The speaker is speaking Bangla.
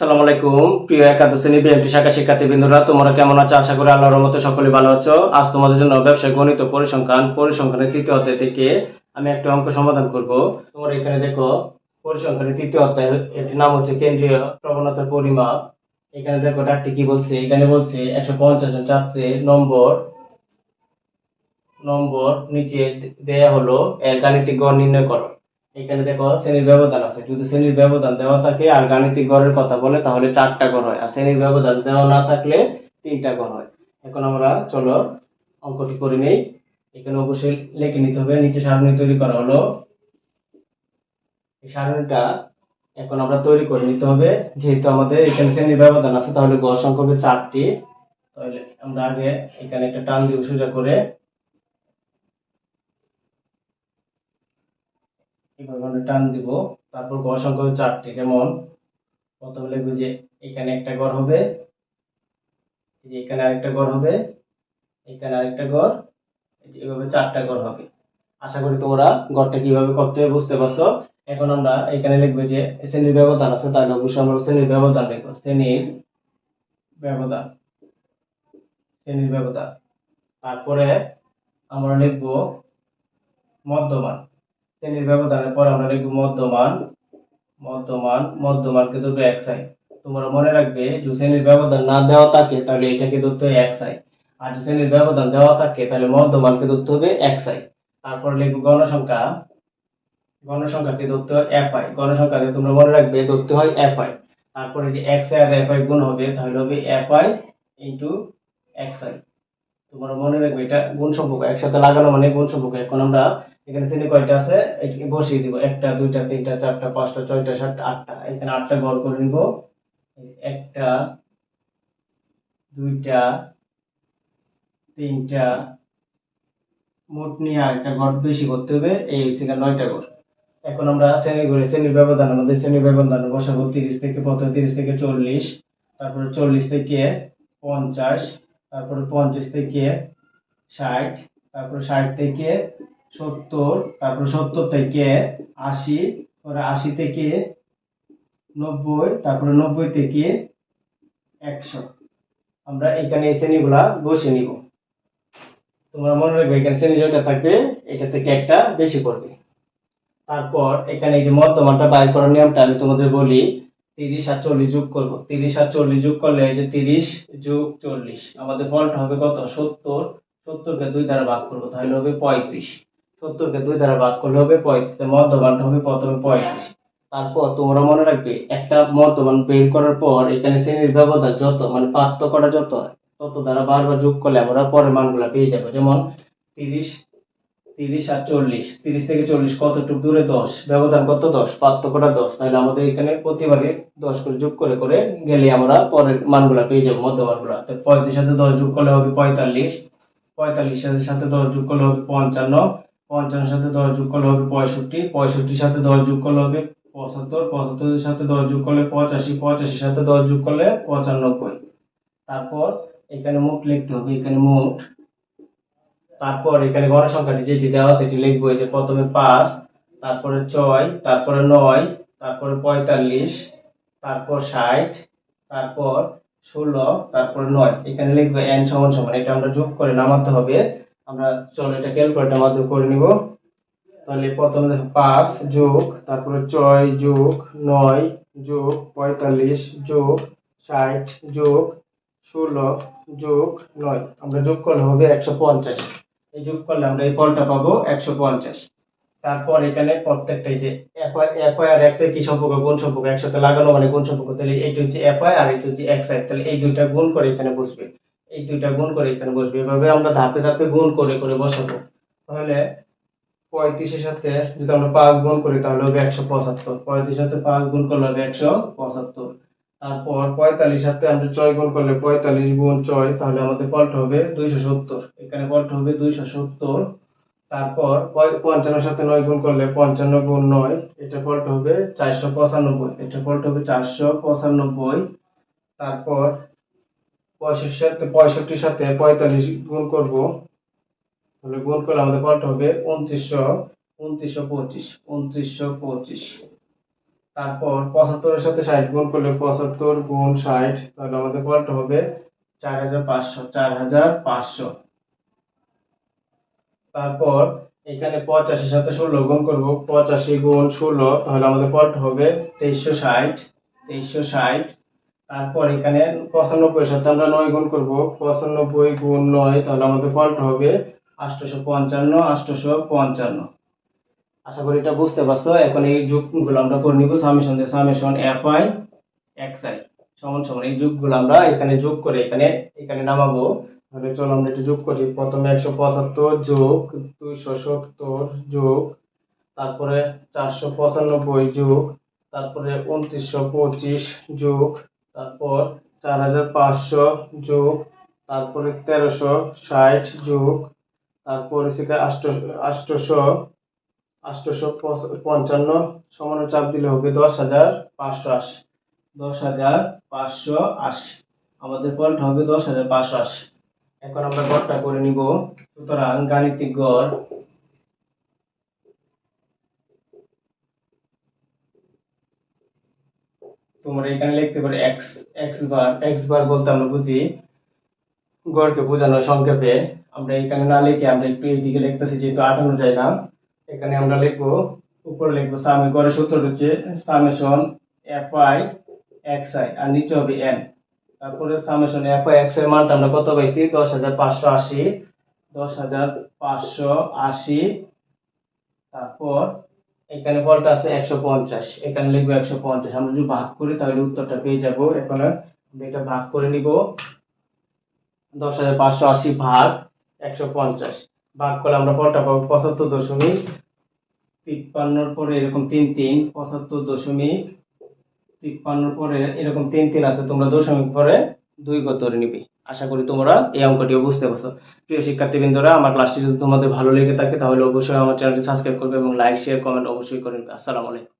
সালাম আলাইকুম, প্রিয় একাদশ শ্রেণি বিএমটি শাখা শিক্ষার্থীবৃন্দরা, তোমরা কেমন আছো? আশা করি আল্লাহর রহমতে সকলে ভালো আছো। আজ তোমাদের জন্য ব্যবসায় গণিত পরিসংখ্যান, পরিসংখ্যানের তৃতীয় অধ্যায় থেকে আমি একটা অঙ্ক সমাধান করব। তোমরা এখানে দেখো, পরিসংখ্যানের তৃতীয় অধ্যায় এটির নাম হচ্ছে কেন্দ্রীয় প্রবণতার পরিমাপ। এখানে দেখো ডাকটি কি বলছে? এখানে বলছে একশো পঞ্চাশ জন ছাত্রের নম্বর নম্বর নিচে দেয়া হলো গাণিতিক গড় নির্ণয় করো। এখানে দেখো শ্রেণির ব্যবধান আছে। যদি শ্রেণির ব্যবধান দেওয়া থাকে আর গাণিতিক গড়ের কথা বলে, তাহলে চারটা গড় হয়। আর শ্রেণির ব্যবধান দেওয়া না থাকলে তিনটা গড় হয়। এখন আমরা চলো অঙ্কটি করে নেই। এখানে অবশ্যই লিখে নিতে হবে। নিচে সারণী তৈরি করা হলো। এই সারণীটা এখন আমরা তৈরি করে নিতে হবে। যেহেতু আমাদের এখানে শ্রেণির ব্যবধান আছে, তাহলে গড় সংখ্যা হবে চারটি। তাহলে আমরা আগে এখানে একটা টান দিব সোজা করে এভাবে টান দিব। তারপর গড় সংখ্যা হবে চারটি যেমন, প্রথমে লিখব যে এখানে একটা গড় হবে, এই যে এখানে আরেকটা গড় হবে, এখানে আরেকটা গড় এই যে এভাবে চারটা গড় হবে। আশা করি তোমরা গড়টা কীভাবে করতে হবে বুঝতে পারছ। এখন আমরা এখানে লিখব যে শ্রেণির ব্যবধান আছে, তাহলে অবশ্যই আমরা শ্রেণির ব্যবধান লিখব। শ্রেণির ব্যবধান শ্রেণির ব্যবধান। তারপরে আমরা লিখব মধ্যমান। শ্রেণির ব্যবধানের পর আমরা লিখব মধ্যমান মধ্যমান, মধ্যমানকে ধরবে এক সাই তোমরা মনে রাখবে যে শ্রেণির ব্যবধান না দেওয়া থাকে, তাহলে এটাকে ধরতে হবে এক সাই আর যদি শ্রেণির ব্যবধান দেওয়া থাকে, তাহলে মধ্যমানকে ধরতে হবে এক সাই তারপর লিখব গণসংখ্যা। গণসংখ্যাকে ধরতে হয় এফ আই। গণসংখ্যাকে তোমরা মনে রাখবে, ধরতে হয় এফ আই। তারপরে যে এক্স আই আর এফ আই গুণ হবে, তাহলে হবে F I into X I. তোমরা মনে রাখবে এটা গুণ সম্পর্ক, একসাথে লাগানো মানে গুণ সম্পর্ক। এখন আমরা এখানে শ্রেণি কয়টা আছে? বসিয়ে দিব, একটা, দুইটা, তিনটা, চারটা, পাঁচটা, ছয়টা, সাতটা, আটটা। এখানে আটটা গড় করে নিব। একটা, দুইটা, তিনটা, মোট নিয়ে আরেকটা গড় বেশি করতে হবে, এই হচ্ছে নয়টা গড়। এখন আমরা শ্রেণি করে শ্রেণির ব্যবধান আমাদের শ্রেণির ব্যবধান বসাবো, তিরিশ থেকে প্রথমে তিরিশ থেকে চল্লিশ, তারপরে চল্লিশ থেকে পঞ্চাশ তারপরে পঞ্চাশ থেকে ষাট, তারপরে ষাট থেকে সত্তর, তারপর সত্তর থেকে আশি পরে আশি থেকে নব্বই, তারপরে নব্বই থেকে একশো। আমরা এখানে এই শ্রেণীগুলা বসে নিব। তোমরা মনে রাখবে, এখানে শ্রেণি যেটা থাকবে, এটা থেকে একটা বেশি করবে। তারপর এখানে এই যে মধ্যমানটা বাইর করার নিয়মটা আমি তোমাদের বলি তিরিশ আর চল্লিশ যোগ করব। তিরিশ আর চল্লিশ যোগ করলে এই যে তিরিশ যোগ চল্লিশ, আমাদের ফলটা হবে কত? সত্তর। সত্তরকে দুই দ্বারা ভাগ করব, তাহলে হবে পঁয়ত্রিশ। সত্তরকে দুই দ্বারা ভাগ করলে হবে পঁয়ত্রিশ মধ্যমানটা হবে প্রথমে পঁয়ত্রিশ। তারপর তোমরা মনে রাখবে, একটা মধ্যমান বের করার পর এখানে শ্রেণির ব্যবধান যত মানে পার্থক্যটা যত, তত দ্বারা বারবার যোগ করলে আমরা পরের মানগুলো পেয়ে যাব। যেমন তিরিশ তিরিশ আর চল্লিশ। তিরিশ থেকে চল্লিশ কতটুকু? দূরে দশ। ব্যবধান কত? দশ। পার্থক্যটা দশ। তাহলে আমাদের এখানে প্রতিবারে দশ করে যোগ করে করে গেলে আমরা পরের মানগুলা পেয়ে যাব মধ্য মানগুলা। তো পঁয়ত্রিশ সাথে দশ যোগ করলে হবে পঁয়তাল্লিশ। পঁয়তাল্লিশ সাথে দশ যোগ করলে হবে পঞ্চান্ন। পঞ্চান্নের সাথে দশ যোগ করলে হবে পঁয়ষট্টি। পঁয়ষট্টির সাথে দশ যোগ করলে হবে পঁচাত্তর। পঁচাত্তরের সাথে দশ যোগ করলে পঁচাশি। পঁচাশির সাথে দশ যোগ করলে পঁচানব্বই। তারপর এখানে মোট লিখতে হবে। এখানে মোট তারপর এখানে গণসংখ্যাটি যেটি দেওয়া সেটি লিখব এই যে প্রথমে পাঁচ, তারপরে ছয়, তারপরে নয়, তারপরে পঁয়তাল্লিশ, তারপর ষাট, তারপর ষোলো, তারপর নয়। এখানে লিখব এন সমান সমান, এটা আমরা যোগ করে নামাতে হবে। আমরা চলো এটা ক্যালকুলেটার মাধ্যমে করে নিব। তাহলে প্রথমে দেখো পাঁচ যোগ, তারপরে ছয় যোগ, নয় যোগ, পঁয়তাল্লিশ যোগ, ষাট যোগ, ষোলো যোগ, নয়। আমরা যোগ করলে হবে একশো পঞ্চাশ। যোগ করলে আমরা এই ফলটা পাবো একশো পঞ্চাশ। তারপর এখানে প্রত্যেকটা যে এফআই আর এক্সের কি সম্পর্ক, গুণ সম্পর্ক, একসাথে লাগানো মানে গুণ সম্পর্ক, তাহলে এইটা হচ্ছে এফআই আর এটা হচ্ছে এক্স আই তাহলে এই দুইটা গুণ করে এখানে বসবে। এই দুইটা গুণ করে এখানে বসবে। এভাবে আমরা ধাপে ধাপে গুণ করে করে বসাবো। তাহলে পঁয়ত্রিশের সাথে যদি আমরা পাঁচ গুণ করি, তাহলে হবে একশো পঁচাত্তর। পঁয়ত্রিশের সাথে পাঁচ গুণ করলে হবে একশো পঁচাত্তর। তারপর পঁয়তাল্লিশ সাথে আমরা ছয় গুণ করলে পঁয়তাল্লিশ গুণ ছয়, তাহলে আমাদের ফলটা হবে দুইশো সত্তর। এখানে ফলটা হবে দুইশো সত্তর। তারপর পঞ্চান্নের সাথে নয় গুণ করলে পঞ্চান্ন গুণ নয়, এটা ফলটা হবে চারশো পঁচানব্বই। এটা ফলটা হবে চারশো পঁচানব্বই। তারপর পঁয়ষট্টির সাথে পঁয়ষট্টির সাথে পঁয়তাল্লিশ গুণ করব। তাহলে গুণ করলে আমাদের ফলটা হবে উনত্রিশশো উনত্রিশশো পঁচিশ। উনত্রিশশো পঁচিশ। তারপর পঁচাত্তরের সাথে ষাট গুণ করলে পঁচাত্তর গুণ ষাট, তাহলে আমাদের ফলটা হবে চার হাজার পাঁচশো, চার হাজার পাঁচশো। তারপর এখানে পঁচাশির সাথে ষোলো গুণ করব, পঁচাশি গুণ ষোলো, তাহলে আমাদের ফলটা হবে তেইশশো ষাট তেইশশো ষাট। তারপর এখানে পঁচানব্বই সাথে আমরা নয় গুণ করব, পঁচানব্বই গুণ নয়, তাহলে আমাদের ফলটা হবে আটশোশো পঞ্চান্ন আটশোশো পঞ্চান্ন। আশা করি এটা বুঝতে পারছ। এখন এই যুগগুলো আমরা করে নিব। সামেশন দিয়ে summation F I X I সমান সমান এই যুগগুলো আমরা এখানে যোগ করে এখানে এখানে নামাবো। তাহলে চলো আমরা একটু যোগ করি। প্রথমে একশো পঁচাত্তর যোগ দুইশো সত্তর যোগ, তারপরে চারশো পঁচানব্বই যোগ, তারপরে উনত্রিশশো পঁচিশ যোগ, তারপর চার হাজার পাঁচশো যোগ, তারপরে তেরোশো ষাট যোগ, তারপরে সেটা আষ্টশো আষ্টশো আষ্টশো পঞ্চান্ন সমান চাপ দিলে হবে দশ হাজার পাঁচশো আশি। দশ হাজার পাঁচশো আশি। আমাদের পয়েন্ট হবে দশ হাজার পাঁচশো আশি। এখন আমরা গড়টা করে নিব। সুতরাং গাণিতিক গড় তোমরা এখানে লিখতে পারো X X bar X bar বলতে আমরা বুঝি গড়কে বোঝানো সংক্ষেপে। আমরা এখানে না লিখে আমরা একটু এইদিকে লিখতেছি, যেহেতু আটানো যায় না এখানে আমরা লিখব, উপরে লিখব সামে গড়ের সূত্র হচ্ছে summation F I X I আর নিচে হবে এন তারপরে সামেশন এফ আই এক্সের মানটা আমরা কত পাইছি? দশ হাজার পাঁচশো আশি। দশ হাজার পাঁচশো আশি। তারপর এখানে ফলটা আছে একশো পঞ্চাশ। এখানে লিখব একশো পঞ্চাশ। আমরা যদি ভাগ করি, তাহলে উত্তরটা পেয়ে যাব। এখন এটা ভাগ করে নিব। দশ হাজার পাঁচশো আশি ভাগ একশো পঞ্চাশ। ভাগ করলে আমরা ফলটা পাবো পঁচাত্তর দশমিক তিপ্পান্নর পরে এরকম তিন তিন, পঁচাত্তর দশমিক তিপ্পান্নর পরে এরকম তিন তিন আছে, তোমরা দশমিক পরে দুই গত ধরে নিবি। আশা করি তোমরা এই অঙ্কটিও বুঝতে পারছ। প্রিয় শিক্ষার্থীবৃন্দরা, আমার ক্লাসটি যদি তোমাদের ভালো লেগে থাকে, তাহলে অবশ্যই আমার চ্যানেলটি সাবস্ক্রাইব করবে এবং লাইক শেয়ার কমেন্ট অবশ্যই করবে আসসালামু আলাইকুম।